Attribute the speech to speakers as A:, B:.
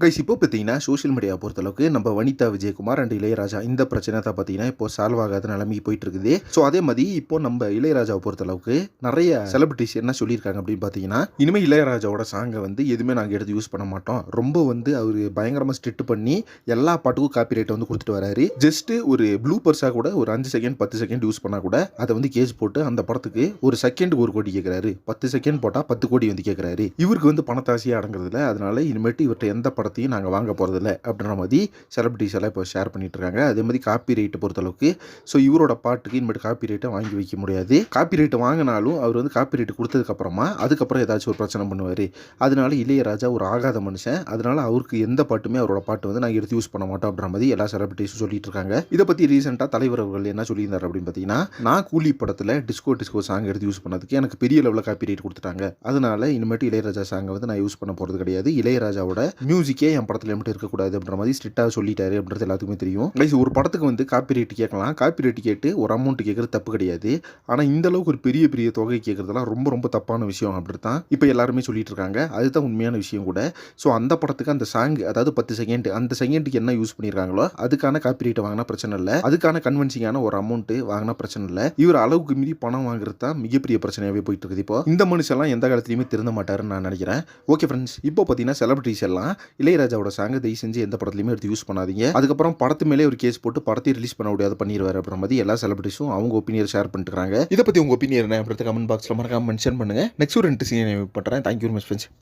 A: Guys இப்போ பார்த்தீங்கன்னா social media பொறுத்தளவுக்கு நம்ம வனிதா விஜயகுமார் அண்ட் இளையராஜா இந்த பிரச்சனை தான் பார்த்தீங்கன்னா இப்போ சால்வ் ஆகாத நிலைமைக்கு போயிட்டு இருக்குது ஸோ அதே மாதிரி இப்போ நம்ம இளையராஜாவை பொறுத்தளவுக்கு நிறைய செலிபிரிட்டிஸ் என்ன சொல்லியிருக்காங்க அப்படின்னு பார்த்தீங்கன்னா இனிமேல் இளையராஜாவோட சாங்கை வந்து எதுவுமே நாங்கள் எடுத்து யூஸ் பண்ண மாட்டோம். ரொம்ப வந்து அவர் பயங்கரமாக ஸ்ட்ரிக்ட் பண்ணி எல்லா பாட்டுக்கும் காப்பி ரைட்டை வந்து கொடுத்துட்டு வராரு. ஜஸ்ட் ஒரு ப்ளூ பர்ஸாக கூட ஒரு அஞ்சு செகண்ட் பத்து செகண்ட் யூஸ் பண்ணால் கூட அதை வந்து கேஸ் போட்டு அந்த படத்துக்கு ஒரு செகண்ட் ஒரு கோடி கேட்குறாரு பத்து செகண்ட் போட்டால் பத்து கோடி வந்து கேட்குறாரு இவருக்கு வந்து பணத்தாசியாக அடங்குறதுல அதனால இனிமேட்டு இவர்கிட்ட எந்த படம் படத்தையும் நாங்கள் வாங்க போகிறதில்ல அப்படின்ற மாதிரி செலிபிரிட்டிஸ் எல்லாம் இப்போ ஷேர் பண்ணிட்டு இருக்காங்க அதே மாதிரி காப்பி ரைட்டை பொறுத்தளவுக்கு ஸோ இவரோட பாட்டுக்கு இனிமேட்டு காப்பி ரைட்டை வாங்கி வைக்க முடியாது. காப்பி ரைட்டை வாங்கினாலும் அவர் வந்து காப்பி ரைட்டு கொடுத்ததுக்கப்புறமா அதுக்கப்புறம் ஏதாச்சும் ஒரு பிரச்சனை பண்ணுவார். அதனால இளையராஜா ஒரு ஆகாத மனுஷன். அதனால அவருக்கு எந்த பாட்டுமே அவரோட பாட்டு வந்து நாங்கள் எடுத்து யூஸ் பண்ண மாட்டோம் அப்படின்ற மாதிரி எல்லா செலிபிரிட்டிஸும் சொல்லிட்டு இருக்காங்க இதை பற்றி ரீசெண்டாக தலைவர் அவர்கள் என்ன சொல்லியிருந்தார் அப்படின்னு பார்த்தீங்கன்னா நான் கூலி படத்தில் டிஸ்கோ டிஸ்கோ சாங் எடுத்து யூஸ் பண்ணதுக்கு எனக்கு பெரிய லெவலில் காப்பி ரைட் கொடுத்துட்டாங்க. அதனால இனிமேட்டு இளையராஜா சாங்கை வந்து நான் யூஸ் பண்ண போகிறது கிடையாது. இளையராஜாவோட மியூசிக் மியூசிக்கே என் படத்தில் மட்டும் இருக்கக்கூடாது அப்படின்ற மாதிரி ஸ்ட்ரிக்டாக சொல்லிட்டாரு அப்படின்றது எல்லாத்துக்குமே தெரியும். கைஸ் ஒரு படத்துக்கு வந்து காப்பி ரேட் கேட்கலாம். காப்பி ரேட் கேட்டு ஒரு அமௌண்ட் கேட்குறது தப்பு கிடையாது. ஆனால் இந்த அளவுக்கு ஒரு பெரிய பெரிய தொகை கேட்குறதுலாம் ரொம்ப ரொம்ப தப்பான விஷயம் அப்படி தான் இப்போ எல்லாருமே சொல்லிட்டு இருக்காங்க. அதுதான் உண்மையான விஷயம் கூட. ஸோ அந்த படத்துக்கு அந்த சாங் அதாவது பத்து செகண்ட் அந்த செகண்டுக்கு என்ன யூஸ் பண்ணியிருக்காங்களோ அதுக்கான காப்பி ரேட் வாங்கினா பிரச்சனை இல்லை. அதுக்கான கன்வென்சிங்கான ஒரு அமௌண்ட்டு வாங்கினா பிரச்சனை இல்லை. இவர் அளவுக்கு மீறி பணம் வாங்குறது தான் மிகப்பெரிய பிரச்சனையாகவே போயிட்டு இருக்குது இப்போ. இந்த மனுஷன்லாம் எந்த காலத்துலையுமே திருந்த மாட்டாருன்னு நான் நினைக்கிறேன். ஓகே ஃப்ரெண்ட்ஸ் இப்போ பார்த்தீங்கன்னா செலிபிரிட்டிஸ் எல்லாம் இளையராஜாவோட சாங்கை தயவு செஞ்சு எந்த படத்துலையுமே எடுத்து யூஸ் பண்ணாதீங்க. அதுக்கப்புறம் படத்து மேலே ஒரு கேஸ் போட்டு படத்தை ரிலீஸ் பண்ண முடியாது பண்ணிடுவார் அப்புறம் மாதிரி எல்லா செலிபிரிட்டிஸும் அவங்க ஒப்பீனியர் ஷேர் பண்ணிட்டுறாங்க இதை பற்றி உங்கள் ஒப்பீனியர் என்ன? அப்படின்றத கமெண்ட் பாக்ஸில் மறக்காம மென்ஷன் பண்ணுங்க. நெக்ஸ்ட் ஒரு ரெண்டு சீன் பண்ணுறேன் தேங்க்யூ மச் ஃப்ரெண்ட்ஸ்